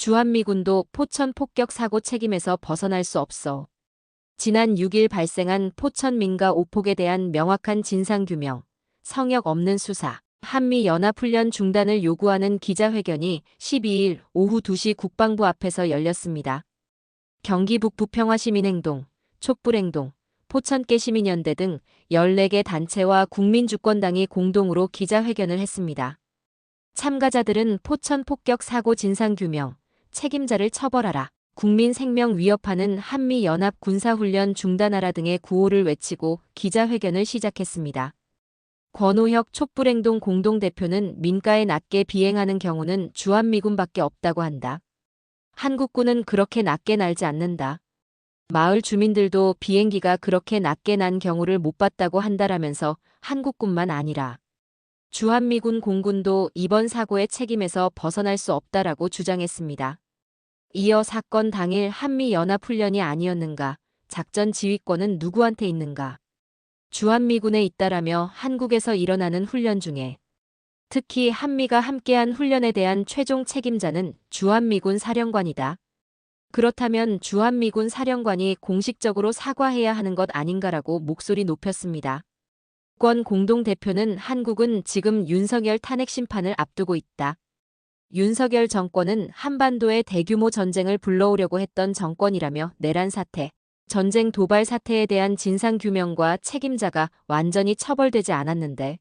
주한미군도 포천 폭격 사고 책임에서 벗어날 수 없어. 지난 6일 발생한 포천 민가 오폭에 대한 명확한 진상규명, 성역 없는 수사, 한미 연합훈련 중단을 요구하는 기자회견이 12일 오후 2시 국방부 앞에서 열렸습니다. 경기 북부 평화시민행동, 촛불행동, 포천깨시민연대 등 14개 단체와 국민주권당이 공동으로 기자회견을 했습니다. 참가자들은 포천 폭격 사고 진상규명, 책임자를 처벌하라, 국민 생명 위협하는 한미 연합 군사훈련 중단하라 등의 구호를 외치고 기자회견을 시작했습니다. 권오혁 촛불행동 공동대표는 민가에 낮게 비행하는 경우는 주한미군밖에 없다고 한다. 한국군은 그렇게 낮게 날지 않는다. 마을 주민들도 비행기가 그렇게 낮게 난 경우를 못 봤다고 한다라면서 한국군만 아니라 주한미군 공군도 이번 사고의 책임에서 벗어날 수 없다라고 주장했습니다. 이어 사건 당일 한미연합훈련이 아니었는가, 작전 지휘권은 누구한테 있는가, 주한미군에 있다라며 한국에서 일어나는 훈련 중에 특히 한미가 함께한 훈련에 대한 최종 책임자는 주한미군 사령관이다. 그렇다면 주한미군 사령관이 공식적으로 사과해야 하는 것 아닌가라고 목소리 높였습니다. 권 공동대표는 한국은 지금 윤석열 탄핵 심판을 앞두고 있다. 윤석열 정권은 한반도에 대규모 전쟁을 불러오려고 했던 정권이라며 내란 사태, 전쟁 도발 사태에 대한 진상규명과 책임자가 완전히 처벌되지 않았는데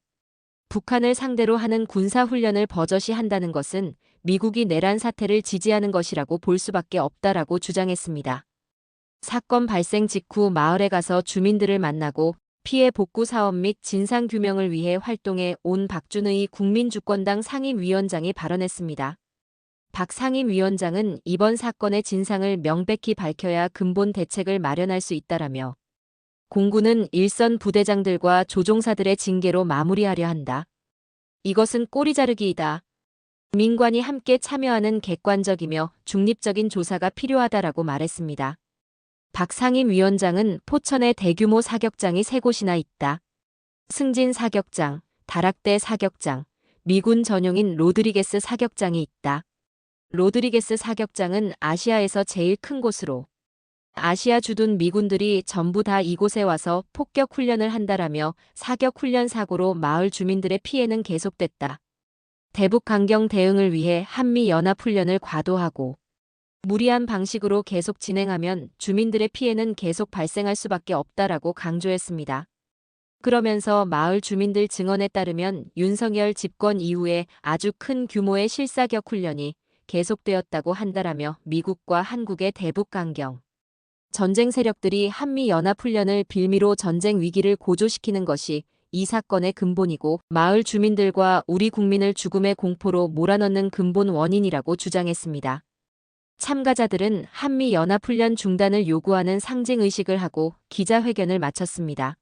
북한을 상대로 하는 군사훈련을 버젓이 한다는 것은 미국이 내란 사태를 지지하는 것이라고 볼 수밖에 없다라고 주장했습니다. 사건 발생 직후 마을에 가서 주민들을 만나고 피해 복구 사업 및 진상규명을 위해 활동해 온 박준의 국민주권당 상임위원장이 발언했습니다. 박 상임위원장은 이번 사건의 진상을 명백히 밝혀야 근본 대책을 마련할 수 있다라며 공군은 일선 부대장들과 조종사들의 징계로 마무리하려 한다. 이것은 꼬리 자르기이다. 민관이 함께 참여하는 객관적이며 중립적인 조사가 필요하다라고 말했습니다. 박 상임 위원장은 포천에 대규모 사격장이 세 곳이나 있다. 승진 사격장, 다락대 사격장, 미군 전용인 로드리게스 사격장이 있다. 로드리게스 사격장은 아시아에서 제일 큰 곳으로 아시아 주둔 미군들이 전부 다 이곳에 와서 폭격 훈련을 한다라며 사격 훈련 사고로 마을 주민들의 피해는 계속됐다. 대북 강경 대응을 위해 한미 연합 훈련을 과도하고 무리한 방식으로 계속 진행하면 주민들의 피해는 계속 발생할 수밖에 없다라고 강조했습니다. 그러면서 마을 주민들 증언에 따르면 윤석열 집권 이후에 아주 큰 규모의 실사격 훈련이 계속되었다고 한다라며 미국과 한국의 대북 강경 전쟁 세력들이 한미 연합 훈련을 빌미로 전쟁 위기를 고조시키는 것이 이 사건의 근본이고 마을 주민들과 우리 국민을 죽음의 공포로 몰아넣는 근본 원인이라고 주장했습니다. 참가자들은 한미 연합 훈련 중단을 요구하는 상징 의식을 하고 기자회견을 마쳤습니다.